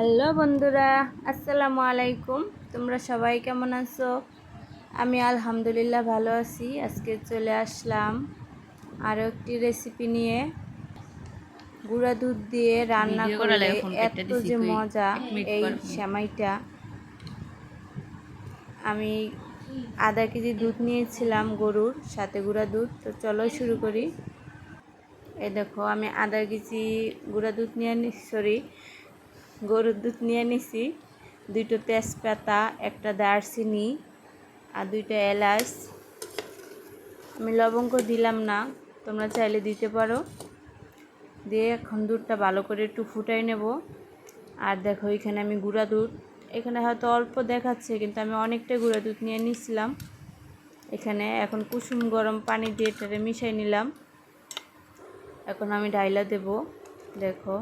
Hello বন্ধুরা আসসালামু আলাইকুম। তোমরা সবাই কেমন আছো? আমি আলহামদুলিল্লাহ ভালো আছি। আজকে চলে আসলাম আরও একটি রেসিপি নিয়ে। গুঁড়া দুধ দিয়ে রান্না করলে এত যে মজা এই। সেমাইটা। আমি আধা কেজি দুধ নিয়েছিলাম গরুর সাথে গুঁড়া দুধ। তো চলো শুরু করি। এই দেখো আমি আধা কেজি গুঁড়া দুধ নিয়ে নি সরি গরুর দুধ নিয়ে নিছি। দুটো তেজপাতা, একটা দারচিনি আর দুইটা এলাচ। আমি লবঙ্গ দিলাম না, তোমরা চাইলে দিতে পারো। দিয়ে এখন দুধটা ভালো করে একটু ফুটাই নেব। আর দেখো, এখানে আমি গুঁড়া দুধ। এখানে হয়তো অল্প দেখাচ্ছে, কিন্তু আমি অনেকটাই গুঁড়া দুধ নিয়ে নিছিলাম। এখানে এখন কুসুম গরম পানি দিয়ে এটারে মিশাই নিলাম। এখন আমি ডাইলা দেব, দেখো।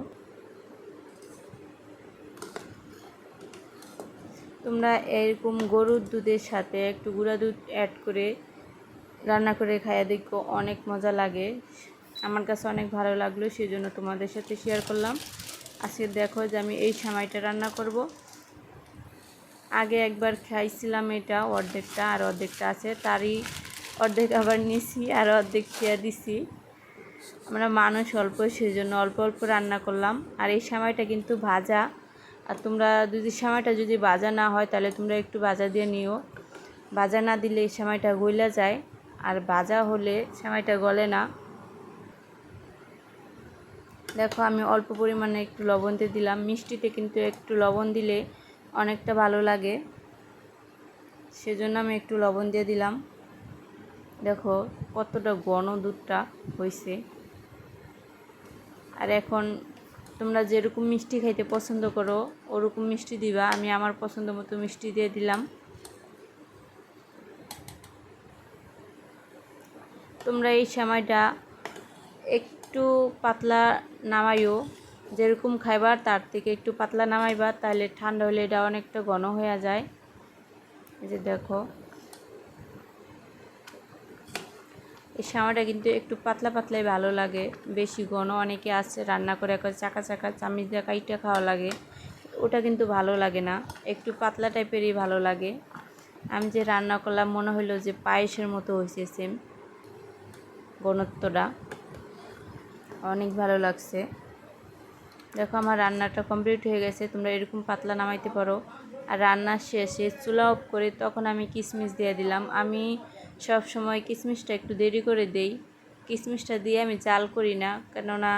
তোমরা এরকম গরুর দুধের সাথে একটু গুঁড়া দুধ অ্যাড করে রান্না করে খাইয়া দেখো, অনেক মজা লাগে। আমার কাছে অনেক ভালো লাগল সেই জন্য তোমাদের সাথে শেয়ার করলাম। আজকে দেখো যে আমি এই সময়টা রান্না করব। আগে একবার খাইছিলাম এটা অর্ধেকটা, আর অর্ধেকটা আছে, তারই অর্ধেক আবার নিছি, আর অর্ধেক খেয়ে দিছি। আমরা মানুষ অল্প সেই জন্য অল্প অল্প রান্না করলাম। আর এই সময়টা কিন্তু ভাজা। আর তোমরা যদি সময়টা যদি বাজা না হয়, তাহলে তোমরা একটু বাজা দিয়ে নিও। বাজা না দিলে এই সময়টা গইলা যায়। আর বাজা হলে সময়টা গলে না। দেখো, আমি অল্প পরিমাণে একটু লবণ দিয়ে দিলাম। মিষ্টিতে কিন্তু একটু লবণ দিলে অনেকটা ভালো লাগে। সেজন্য আমি একটু লবণ দিয়ে দিলাম। দেখো, কতটা ঘন দুধটা হয়েছে আর এখন তোমরা যেরকম মিষ্টি খাইতে পছন্দ করো, ওরকম মিষ্টি দিবা। আমি আমার পছন্দ মতো মিষ্টি দিয়ে দিলাম। তোমরা এই সময়টা একটু পাতলা নামাইও। যেরকম খাইবার তার থেকে একটু পাতলা নামাইবা, তাহলে ঠান্ডা হলে এটা অনেকটা ঘন হয়ে যায়। এই যে দেখো। এই সামাটা কিন্তু একটু পাতলা পাতলাই ভালো লাগে। বেশি ঘন অনেকে আছে, রান্না করে একবার চাকা চাকা চামিচ দিয়ে কাইটা খাওয়া লাগে। ওটা কিন্তু ভালো লাগে না। একটু পাতলা টাইপেরই ভালো লাগে। আমি যে রান্না করলাম, মনে হলো যে পায়েসের মতো হয়েছে সেম ঘনত্বটা। অনেক ভালো লাগছে। দেখো, আমার রান্নাটা কমপ্লিট হয়ে গেছে। তোমরা এরকম পাতলা নামাইতে পারো। আর রান্নার শেষে চুলা অফ করে তখন আমি কিশমিশ দিয়ে দিলাম। আমি সব সময় কিশমিশটা একটু দেরি করে দেই। কিশমিশটা দিয়ে আমি জাল করি না, কেননা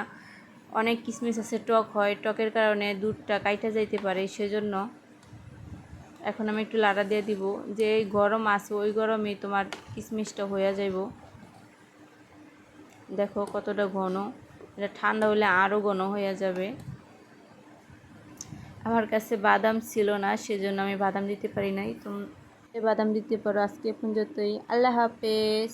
অনেক কিশমিশ আছে, টক হয়, টকের কারণে দুধটা কাইটা যাইতে পারে, সেজন্য এখন আমি একটু লাড়া দিয়ে দিব। যে গরম আছে, ওই গরমে তোমার কিশমিশটা হয়ে যাইব। দেখো কতটা ঘন, এটা ঠান্ডা হলে আরও ঘন হয়ে যাবে। আমার কাছে বাদাম ছিল না, সেজন্য আমি বাদাম দিতে পারি নাই। তুমি বাদাম দিতে পারো আজকে পর্যন্তই। আল্লাহ হাফেজ।